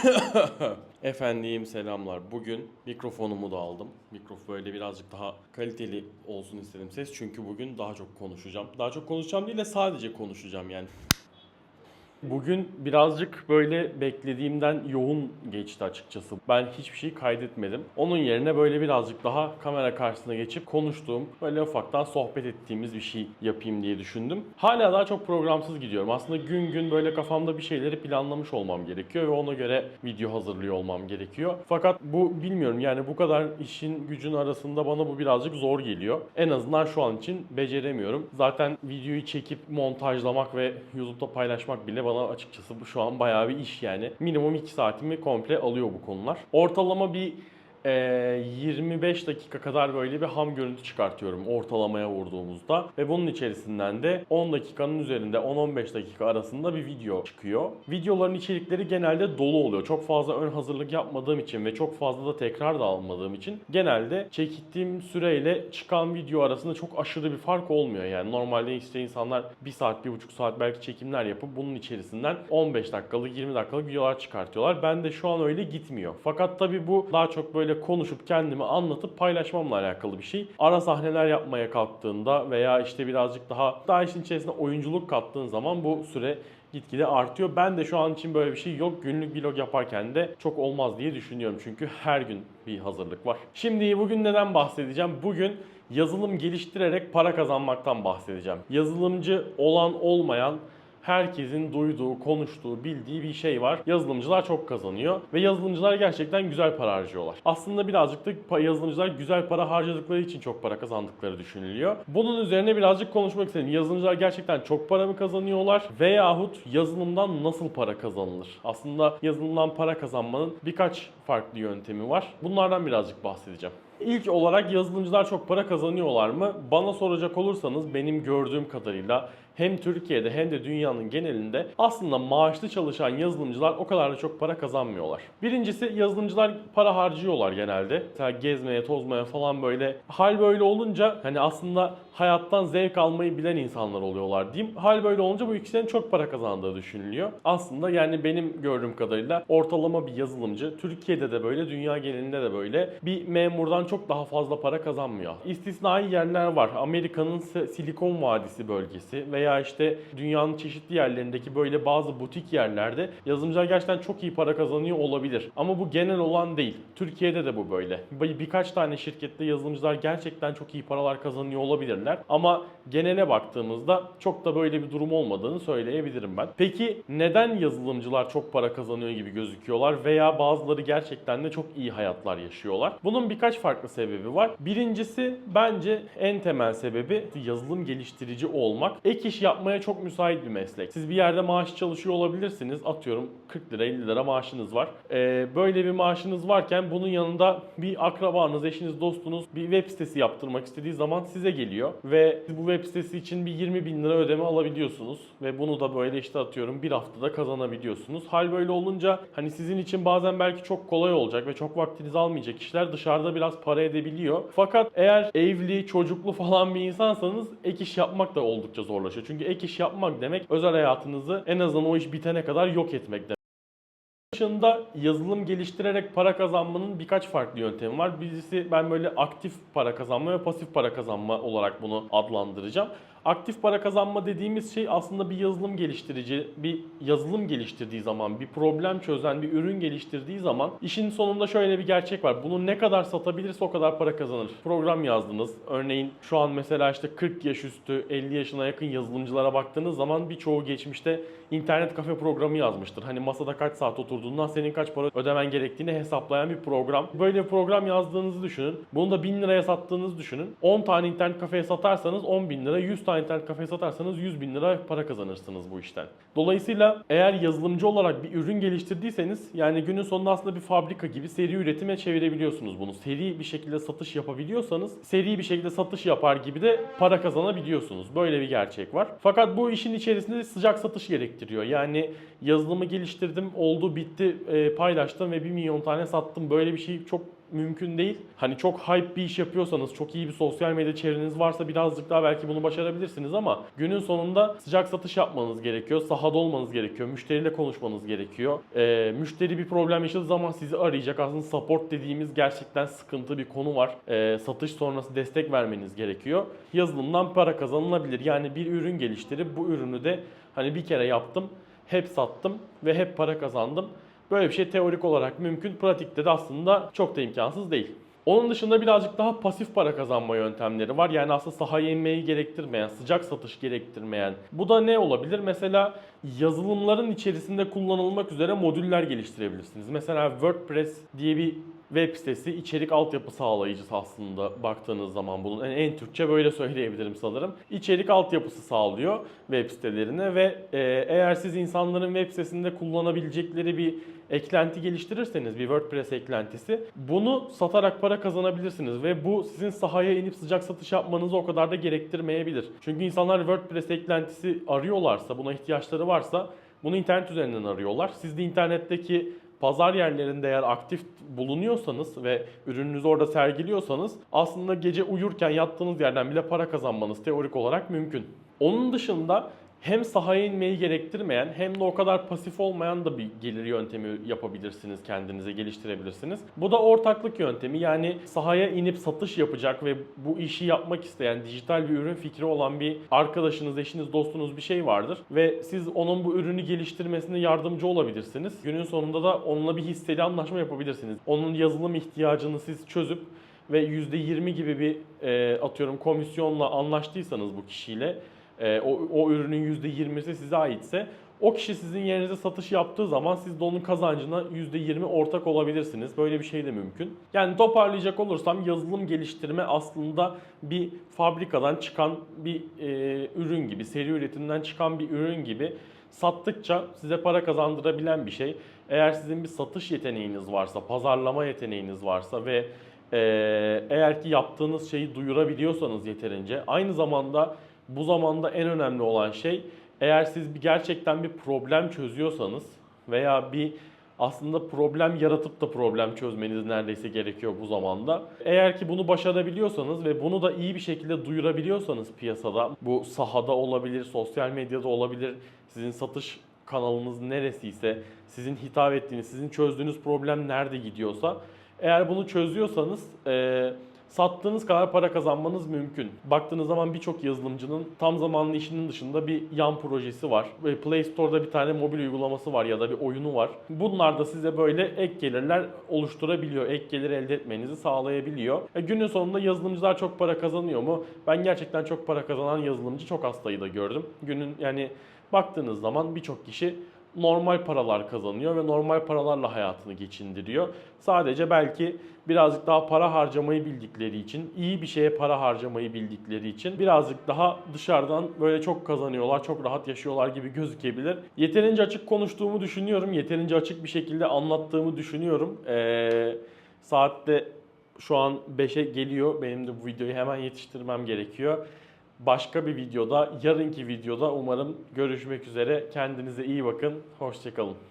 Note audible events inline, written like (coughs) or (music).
(coughs) Efendim selamlar. Bugün mikrofonumu da aldım. Mikrofon böyle birazcık daha kaliteli olsun istedim ses. Çünkü bugün daha çok konuşacağım. Daha çok konuşacağım değil de sadece konuşacağım yani. Bugün birazcık böyle beklediğimden yoğun geçti açıkçası. Ben hiçbir şey kaydetmedim. Onun yerine böyle birazcık daha kamera karşısına geçip konuştuğum, böyle ufaktan sohbet ettiğimiz bir şey yapayım diye düşündüm. Hala daha çok programsız gidiyorum. Aslında gün gün böyle kafamda bir şeyleri planlamış olmam gerekiyor ve ona göre video hazırlıyor olmam gerekiyor. Fakat bu bilmiyorum yani bu kadar işin gücün arasında bana bu birazcık zor geliyor. En azından şu an için beceremiyorum. Zaten videoyu çekip montajlamak ve YouTube'da paylaşmak bile bana açıkçası bu şu an bayağı bir iş yani. Minimum 2 saatimi komple alıyor bu konular. Ortalama bir e, 25 dakika kadar böyle bir ham görüntü çıkartıyorum ortalamaya vurduğumuzda ve bunun içerisinden de 10 dakikanın üzerinde 10-15 dakika arasında bir video çıkıyor. Videoların içerikleri genelde dolu oluyor. Çok fazla ön hazırlık yapmadığım için ve çok fazla da tekrar da almadığım için genelde çektiğim süreyle çıkan video arasında çok aşırı bir fark olmuyor. Yani normalde işte insanlar 1 saat, 1,5 saat belki çekimler yapıp bunun içerisinden 15 dakikalık, 20 dakikalık videolar çıkartıyorlar. Ben de şu an öyle gitmiyor. Fakat tabii bu daha çok böyle konuşup kendimi anlatıp paylaşmamla alakalı bir şey. Ara sahneler yapmaya kalktığında veya işte birazcık daha daha işin içerisine oyunculuk kattığın zaman bu süre gitgide artıyor. Ben de şu an için böyle bir şey yok. Günlük vlog yaparken de çok olmaz diye düşünüyorum. Çünkü her gün bir hazırlık var. Şimdi bugün neden bahsedeceğim? Bugün yazılım geliştirerek para kazanmaktan bahsedeceğim. Yazılımcı olan olmayan herkesin duyduğu, konuştuğu, bildiği bir şey var. Yazılımcılar çok kazanıyor ve yazılımcılar gerçekten güzel para harcıyorlar. Aslında birazcık da yazılımcılar güzel para harcadıkları için çok para kazandıkları düşünülüyor. Bunun üzerine birazcık konuşmak istedim. Yazılımcılar gerçekten çok para mı kazanıyorlar veyahut yazılımdan nasıl para kazanılır? Aslında yazılımdan para kazanmanın birkaç farklı yöntemi var. Bunlardan birazcık bahsedeceğim. İlk olarak yazılımcılar çok para kazanıyorlar mı? Bana soracak olursanız benim gördüğüm kadarıyla hem Türkiye'de hem de dünyanın genelinde aslında maaşlı çalışan yazılımcılar o kadar da çok para kazanmıyorlar. Birincisi yazılımcılar para harcıyorlar genelde. Mesela gezmeye, tozmaya falan böyle. Hal böyle olunca hani aslında hayattan zevk almayı bilen insanlar oluyorlar diyeyim. Hal böyle olunca bu ikisinin çok para kazandığı düşünülüyor. Aslında yani benim gördüğüm kadarıyla ortalama bir yazılımcı Türkiye'de de böyle, dünya genelinde de böyle bir memurdan çok daha fazla para kazanmıyor. İstisnai yerler var. Amerika'nın Si- Silikon Vadisi bölgesi veya işte dünyanın çeşitli yerlerindeki böyle bazı butik yerlerde yazılımcılar gerçekten çok iyi para kazanıyor olabilir. Ama bu genel olan değil. Türkiye'de de bu böyle. Bir- Birkaç tane şirkette yazılımcılar gerçekten çok iyi paralar kazanıyor olabilirler. Ama genele baktığımızda çok da böyle bir durum olmadığını söyleyebilirim ben. Peki neden yazılımcılar çok para kazanıyor gibi gözüküyorlar veya bazıları gerçekten de çok iyi hayatlar yaşıyorlar? Bunun birkaç farklı sebebi var. Birincisi bence en temel sebebi yazılım geliştirici olmak. Ek iş yapmaya çok müsait bir meslek. Siz bir yerde maaş çalışıyor olabilirsiniz. Atıyorum 40 lira 50 lira maaşınız var. Ee, böyle bir maaşınız varken bunun yanında bir akrabanız, eşiniz, dostunuz bir web sitesi yaptırmak istediği zaman size geliyor. Ve bu web sitesi için bir 20 bin lira ödeme alabiliyorsunuz. Ve bunu da böyle işte atıyorum bir haftada kazanabiliyorsunuz. Hal böyle olunca hani sizin için bazen belki çok kolay olacak ve çok vaktinizi almayacak işler dışarıda biraz para edebiliyor. Fakat eğer evli, çocuklu falan bir insansanız ek iş yapmak da oldukça zorlaşıyor. Çünkü ek iş yapmak demek özel hayatınızı en azından o iş bitene kadar yok etmek demek dışında yazılım geliştirerek para kazanmanın birkaç farklı yöntemi var. Birisi ben böyle aktif para kazanma ve pasif para kazanma olarak bunu adlandıracağım. Aktif para kazanma dediğimiz şey aslında bir yazılım geliştirici, bir yazılım geliştirdiği zaman, bir problem çözen, bir ürün geliştirdiği zaman işin sonunda şöyle bir gerçek var. Bunu ne kadar satabilirse o kadar para kazanır. Program yazdınız. Örneğin şu an mesela işte 40 yaş üstü, 50 yaşına yakın yazılımcılara baktığınız zaman birçoğu geçmişte internet kafe programı yazmıştır. Hani masada kaç saat oturduğundan senin kaç para ödemen gerektiğini hesaplayan bir program. Böyle bir program yazdığınızı düşünün. Bunu da 1000 liraya sattığınızı düşünün. 10 tane internet kafeye satarsanız 10 bin lira, 100 tane internet kafeye satarsanız 100 bin lira para kazanırsınız bu işten. Dolayısıyla eğer yazılımcı olarak bir ürün geliştirdiyseniz yani günün sonunda aslında bir fabrika gibi seri üretime çevirebiliyorsunuz bunu. Seri bir şekilde satış yapabiliyorsanız seri bir şekilde satış yapar gibi de para kazanabiliyorsunuz. Böyle bir gerçek var. Fakat bu işin içerisinde sıcak satış gerektiriyor. Yani yazılımı geliştirdim, oldu, bitti, e, paylaştım ve 1 milyon tane sattım. Böyle bir şey çok mümkün değil. Hani çok hype bir iş yapıyorsanız, çok iyi bir sosyal medya çevreniz varsa birazcık daha belki bunu başarabilirsiniz ama günün sonunda sıcak satış yapmanız gerekiyor. Sahada olmanız gerekiyor. Müşteriyle konuşmanız gerekiyor. Ee, müşteri bir problem yaşadığı zaman sizi arayacak. Aslında support dediğimiz gerçekten sıkıntı bir konu var. Ee, satış sonrası destek vermeniz gerekiyor. Yazılımdan para kazanılabilir. Yani bir ürün geliştirip bu ürünü de hani bir kere yaptım, hep sattım ve hep para kazandım. Böyle bir şey teorik olarak mümkün. Pratikte de aslında çok da imkansız değil. Onun dışında birazcık daha pasif para kazanma yöntemleri var. Yani aslında sahaya inmeyi gerektirmeyen, sıcak satış gerektirmeyen. Bu da ne olabilir? Mesela yazılımların içerisinde kullanılmak üzere modüller geliştirebilirsiniz. Mesela WordPress diye bir web sitesi içerik altyapı sağlayıcısı aslında baktığınız zaman bunun en, en Türkçe böyle söyleyebilirim sanırım. İçerik altyapısı sağlıyor web sitelerine ve e, eğer siz insanların web sitesinde kullanabilecekleri bir eklenti geliştirirseniz bir WordPress eklentisi bunu satarak para kazanabilirsiniz ve bu sizin sahaya inip sıcak satış yapmanızı o kadar da gerektirmeyebilir. Çünkü insanlar WordPress eklentisi arıyorlarsa, buna ihtiyaçları varsa bunu internet üzerinden arıyorlar. Siz de internetteki pazar yerlerinde eğer aktif bulunuyorsanız ve ürününüzü orada sergiliyorsanız aslında gece uyurken yattığınız yerden bile para kazanmanız teorik olarak mümkün. Onun dışında hem sahaya inmeyi gerektirmeyen hem de o kadar pasif olmayan da bir gelir yöntemi yapabilirsiniz kendinize geliştirebilirsiniz. Bu da ortaklık yöntemi yani sahaya inip satış yapacak ve bu işi yapmak isteyen dijital bir ürün fikri olan bir arkadaşınız, eşiniz, dostunuz bir şey vardır ve siz onun bu ürünü geliştirmesine yardımcı olabilirsiniz. Günün sonunda da onunla bir hisseli anlaşma yapabilirsiniz. Onun yazılım ihtiyacını siz çözüp ve %20 gibi bir e, atıyorum komisyonla anlaştıysanız bu kişiyle e, o, o ürünün %20'si size aitse o kişi sizin yerinize satış yaptığı zaman siz de onun kazancına %20 ortak olabilirsiniz. Böyle bir şey de mümkün. Yani toparlayacak olursam yazılım geliştirme aslında bir fabrikadan çıkan bir e, ürün gibi, seri üretimden çıkan bir ürün gibi sattıkça size para kazandırabilen bir şey. Eğer sizin bir satış yeteneğiniz varsa, pazarlama yeteneğiniz varsa ve e, eğer ki yaptığınız şeyi duyurabiliyorsanız yeterince aynı zamanda bu zamanda en önemli olan şey eğer siz bir gerçekten bir problem çözüyorsanız veya bir aslında problem yaratıp da problem çözmeniz neredeyse gerekiyor bu zamanda. Eğer ki bunu başarabiliyorsanız ve bunu da iyi bir şekilde duyurabiliyorsanız piyasada bu sahada olabilir, sosyal medyada olabilir, sizin satış kanalınız neresiyse, sizin hitap ettiğiniz, sizin çözdüğünüz problem nerede gidiyorsa eğer bunu çözüyorsanız eee sattığınız kadar para kazanmanız mümkün. Baktığınız zaman birçok yazılımcının tam zamanlı işinin dışında bir yan projesi var. Play Store'da bir tane mobil uygulaması var ya da bir oyunu var. Bunlar da size böyle ek gelirler oluşturabiliyor. Ek gelir elde etmenizi sağlayabiliyor. E, günün sonunda yazılımcılar çok para kazanıyor mu? Ben gerçekten çok para kazanan yazılımcı çok hastayı da gördüm. Günün yani baktığınız zaman birçok kişi normal paralar kazanıyor ve normal paralarla hayatını geçindiriyor. Sadece belki birazcık daha para harcamayı bildikleri için, iyi bir şeye para harcamayı bildikleri için birazcık daha dışarıdan böyle çok kazanıyorlar, çok rahat yaşıyorlar gibi gözükebilir. Yeterince açık konuştuğumu düşünüyorum, yeterince açık bir şekilde anlattığımı düşünüyorum. Ee, saatte şu an 5'e geliyor. Benim de bu videoyu hemen yetiştirmem gerekiyor. Başka bir videoda, yarınki videoda umarım görüşmek üzere. Kendinize iyi bakın. Hoşçakalın.